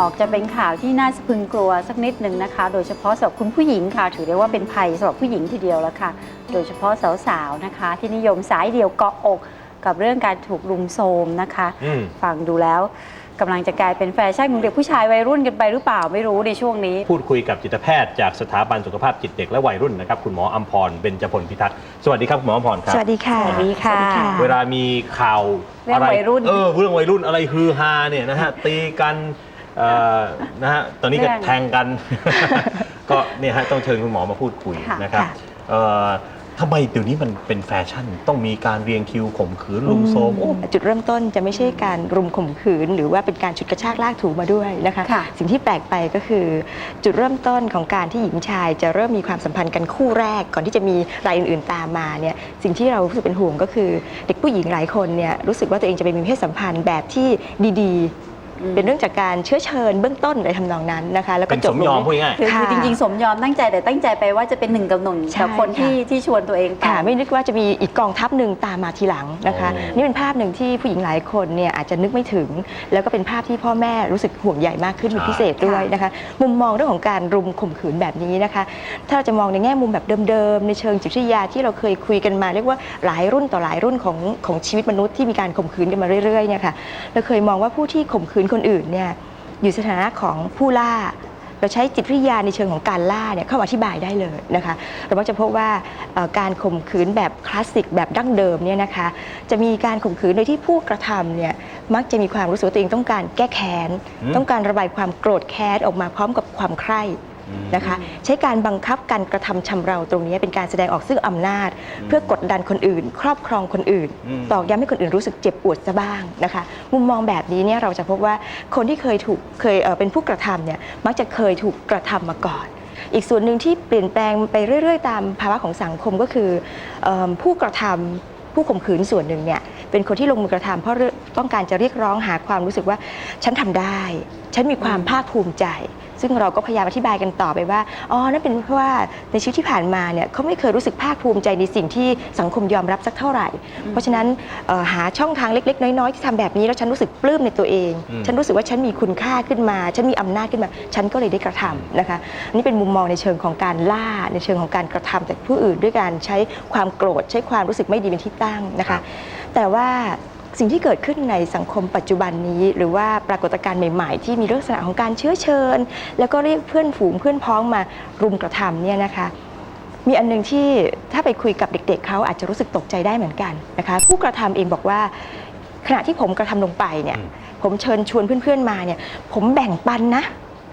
ออกจะเป็นข่าวที่น่าสะพรึงกลัวสักนิดหนึ่งนะคะ โดยเฉพาะสำหรับคุณผู้หญิงค่ะ ถือได้ว่าเป็นภัยสำหรับผู้หญิงทีเดียวแล้วค่ะ โดยเฉพาะสาวๆนะคะ ที่นิยมสายเดี่ยวเกาะอก กับเรื่องการถูกรุมโทรมนะคะ อืม ฟังดูแล้วกำลังจะกลายเป็นแฟชั่นของเด็กผู้ชายวัยรุ่นกันไปหรือเปล่าไม่รู้ในช่วงนี้ พูดคุยกับจิตแพทย์จากสถาบันสุขภาพจิตเด็กและวัยรุ่นนะครับคุณหมออัมพรเบญจพลพิทักษ์สวัสดีครับคุณหมออัมพรครับ สวัสดีค่ะ สวัสดีค่ะ เวลามีข่าวเรื่องะไวัยรุ่น เออเรื่องวัยรุ่นอะไรฮือฮาเนี่ยนะฮะตีกัน เอ่อนะฮะตอนนี้ก็เรื่องแทงกัน ก็เนี่ยฮะต้องเชิญคุณหมอมาพูดคุยค่ะนะครับค่ะเอ่อทำไมเดี๋ยวนี้มันเป็นแฟชั่น ต้องมีการเรียงคิวข่มขืนลุมโทรมโอ้ จุดเริ่มต้นจะไม่ใช่การรุมข่มขืน หรือว่าเป็นการฉุดกระชากลากถูมาด้วยนะคะ ค่ะ สิ่งที่แปลกไปก็คือ จุดเริ่มต้นของการที่หญิงชาย จะเริ่มมีความสัมพันธ์กันคู่แรก ก่อนที่จะมีรายอื่นๆตามมาเนี่ยสิ่งที่เรารู้สึกเป็นห่วงก็คือ เด็กผู้หญิงหลายคนเนี่ยรู้สึกว่าตัวเองจะไปมีเพศสัมพันธ์แบบที่ดีอืมๆ เป็นเรื่องจากการเชื้อเชิญเบื้องต้นอะไรทำนองนั้นนะคะ แล้วก็เป็นจสบมลยอมงพูดด้วยง่าย คือคือค่ะจริงๆ สมยอมตั้งใจแต่ตั้งใจไปว่าจะเป็นหนึ่งกับหนึ่งใช่กับคนที่ค่ะที่ชวนตัวเองไป ค่ะไม่นึกว่าจะมีอีกกองทัพหนึ่งตามมาทีหลังนะคะอ๋อนี่เป็นภาพหนึ่งที่ผู้หญิงหลายคนเนี่ยอาจจะนึกไม่ถึง แล้วก็เป็นภาพที่พ่อแม่รู้สึกห่วงใหญ่มากขึ้นเป็นพิเศษด้วยนะคะ มุมมองเรื่องของการรุมข่มขืนแบบนี้นะคะ ถ้าเราจะมองในแง่มุมแบบเดิมๆในเชิงจิตวิทยาที่เราเคยคุยกันมา เรียกว่าหลายรุ่นต่อหลายรุ่นของของชีวิตมนุษย์ที่มีการข่มขืนกันมาเรื่อยๆเนี่ยค่ะเราเคยมองว่าผู้ที่ข่มขืนคนอื่นเนี่ยอยู่สถานะของผู้ล่า เราใช้จิตวิทยาในเชิงของการล่าเนี่ยเข้ามาอธิบายได้เลยนะคะเรามักจะพบว่าเอ่อการข่มขืนแบบคลาสสิกแบบดั้งเดิมเนี่ยนะคะจะมีการข่มขืนโดยที่ผู้กระทำเนี่ยมักจะมีความรู้สึกว่าตัวเองต้องการแก้แค้นอืมต้องการระบายความโกรธแค้นออกมาพร้อมกับความใคร่อืม นะคะ ใช้การบังคับการกระทำชำเราตรงนี้เป็นการแสดงออกซึ่งอำนาจ เพื่อกดดันคนอื่น ครอบครองคนอื่นอืมตอกย้ำให้คนอื่นรู้สึกเจ็บปวดซะบ้างนะคะ มุมมองแบบนี้เนี่ยเราจะพบว่าคนที่เคยถูกเคยเอ่อเป็นผู้กระทำเนี่ยมักจะเคยถูกกระทำมาก่อนอีกส่วนหนึ่งที่เปลี่ยนแปลงไปเรื่อย ๆ ตามภาวะของสังคมก็คือเอิ่มผู้กระทำผู้ข่มขืนส่วนหนึ่งเนี่ยเป็นคนที่ลงมือกระทำเพราะเรื่องต้องการจะเรียกร้องหาความรู้สึกว่า ฉันทำได้ ฉันมีความภาคภูมิใจ ซึ่งเราก็พยายามอธิบายกันต่อไปว่าอ๋อนั่นเป็นเพราะว่าในชีวิตที่ผ่านมาเนี่ยเขาไม่เคยรู้สึกภาคภูมิใจในสิ่งที่สังคมยอมรับสักเท่าไหร่ เพราะฉะนั้นเอ่อหาช่องทางเล็กๆ น้อยๆที่ทำแบบนี้แล้วฉันรู้สึกปลื้มในตัวเอง อืม ฉันรู้สึกว่าฉันมีคุณค่าขึ้นมา ฉันมีอำนาจขึ้นมา ฉันก็เลยได้กระทำนะคะอันนี้เป็นมุมมองในเชิงของการล่าในเชิงของการกระทำจากผู้อื่นด้วยการใช้ความโกรธใช้ความรู้สึกไม่ดีเป็นที่ตั้งนะครัคะบแต่ว่า สิ่งที่เกิดขึ้นในสังคมปัจจุบันนี้ หรือว่าปรากฏการณ์ใหม่ๆ ที่มีลักษณะของการเชื้อเชิญ แล้วก็เรียกเพื่อนฝูงเพื่อนพ้องมารุมกระทำเนี่ยนะคะมีอันหนึงที่ถ้าไปคุยกับเด็กๆเขาอาจจะรู้สึกตกใจได้เหมือนกันนะคะผู้กระทำเองบอกว่าขณะที่ผมกระทำลงไปเนี่ยอืมผมเชิญชวนเพื่อนๆมาเนี่ยผมแบ่งปันนะ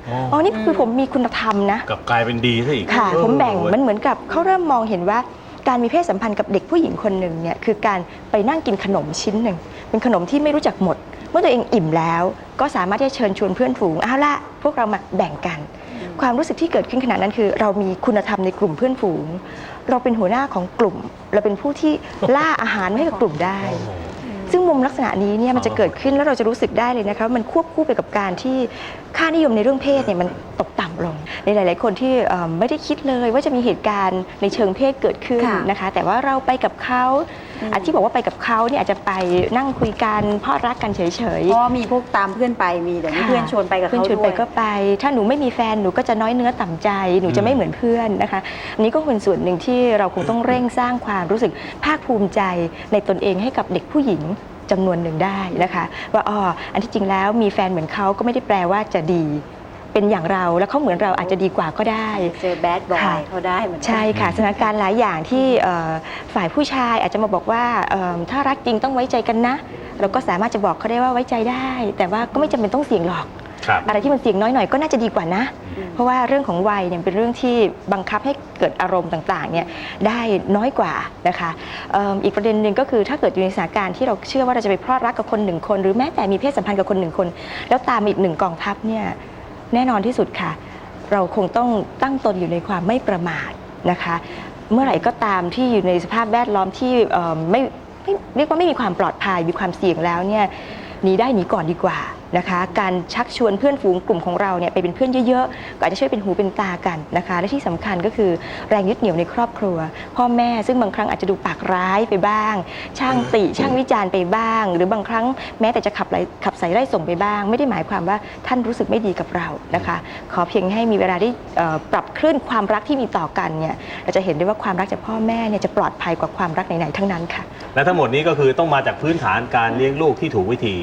อ๋ออ๋อนี่คือผมมีคุณธรรมนะกลับกลายเป็นดีซะอีกค่ะเออผมแบ่งเว้ยมันเหมือนกับเขาเริ่มมองเห็นว่า การมีเพศสัมพันธ์กับเด็กผู้หญิงคนหนึ่งเนี่ยคือการไปนั่งกินขนมชิ้นหนึ่งเป็นขนมที่ไม่รู้จักหมด เมื่อตัวเองอิ่มแล้ว ก็สามารถที่จะเชิญชวนเพื่อนฝูงเอาละพวกเรามาแบ่งกัน ความรู้สึกที่เกิดขึ้นขณะนั้นคือ เรามีคุณธรรมในกลุ่มเพื่อนฝูง เราเป็นหัวหน้าของกลุ่ม เราเป็นผู้ที่ล่าอาหารให้กับกลุ่มได้ ซึ่งมุมลักษณะนี้เนี่ยมันจะเกิดขึ้นแล้วเราจะรู้สึกได้เลยนะคะว่ามันควบคู่ไปกับการที่ค่านิยมในเรื่องเพศเนี่ยมันตก ลง ในหลาย ๆ คนที่เอิ่มไม่ได้คิดเลยว่าจะมีเหตุการณ์ในเชิงเพศเกิดขึ้นค่ะนะคะ แต่ว่าเราไปกับเขาอืมอาที่บอกว่าไปกับเขาเนี่ยอาจจะไปนั่งคุยกันเพราะรักกันเฉยเพราะว่ามีพวกตามเพื่อนไปมีเดี๋ยวนี้ค่ะเพื่อนชวนไปกับเพื่อนเขาชวนด้ไปวยก็ไป ถ้าหนูไม่มีแฟนหนูก็จะน้อยเนื้อต่ำใจ หนูจะไม่เหมือนเพื่อนนะคะอันนี้ก็เป็นส่วนหนึ่งที่เราคงต้องเร่งสร้างความรู้สึกภาคภูมิใจในตนเองให้กับเด็กผู้หญิงจำนวนหนึ่งได้นะคะ ว่าอ๋ออันที่จริงแล้วมีแฟนเหมือนเขาก็ไม่ได้แปลว่าจะดี เป็นอย่างเราแล้วเขาเหมือนเราอาจจะดีกว่าก็ได้ เจอแบดบอค่ะยเขาได้เหมือนกัน ใช่ค่ะสถานการณ์หลายอย่างที่เอ่อฝ่ายผู้ชายอาจจะมาบอกว่าเอิ่มถ้ารักจริงต้องไว้ใจกันนะ เราก็สามารถจะบอกเขาได้ว่าไว้ใจได้ แต่ว่าก็ไม่จำเป็นต้องเสี่ยงหรอก ครับ อะไรที่มันเสี่ยงน้อยหน่อยก็น่าจะดีกว่านะ อืม เพราะว่าเรื่องของวัยเนี่ยเป็นเรื่องที่บังคับให้เกิดอารมณ์ต่างๆเนี่ยได้น้อยกว่านะคะเอิ่มอีกประเด็นหนึ่งก็คือถ้าเกิดอยู่ในสถานการณ์ที่เราเชื่อว่าเราจะไปพลอดรักกับคนหนึ่งคน หรือแม้แต่มีเพศสัมพันธ์กับคนหนึ่งคน แล้วตามมาอีกหนึ่งกองทัพเนี่ย แน่นอนที่สุดค่ะ เราคงต้องตั้งตนอยู่ในความไม่ประมาทนะคะ เมื่อไหร่ก็ตามที่อยู่ในสภาพแวดล้อมที่ไม่ไม่เรียกว่าไม่มีความปลอดภัยมีความเสี่ยงแล้วเนี่ย หนีได้หนีก่อนดีกว่านะคะ การชักชวนเพื่อนฝูงกลุ่มของเราเนี่ยไปเป็นเพื่อนเยอะๆ ก็อาจจะช่วยเป็นหูเป็นตากันนะคะ และที่สำคัญก็คือแรงยึดเหนี่ยวในครอบครัว พ่อแม่ซึ่งบางครั้งอาจจะดูปากร้ายไปบ้าง ช่างติช่างวิจารณ์ไปบ้าง หรือบางครั้งแม้แต่จะขับไล่ขับใส่ไล่ส่งไปบ้าง ไม่ได้หมายความว่าท่านรู้สึกไม่ดีกับเรานะคะ ขอเพียงให้มีเวลาได้เอ่อปรับคลื่นความรักที่มีต่อกันเนี่ยเราจะเห็นได้ว่าความรักจากพ่อแม่เนี่ยจะปลอดภัยกว่าความรักไหนๆทั้งนั้นค่ะ และทั้งหมดนี้ก็คือต้องมาจากพื้นฐานการเลี้ยงลูกที่ถูกวิธี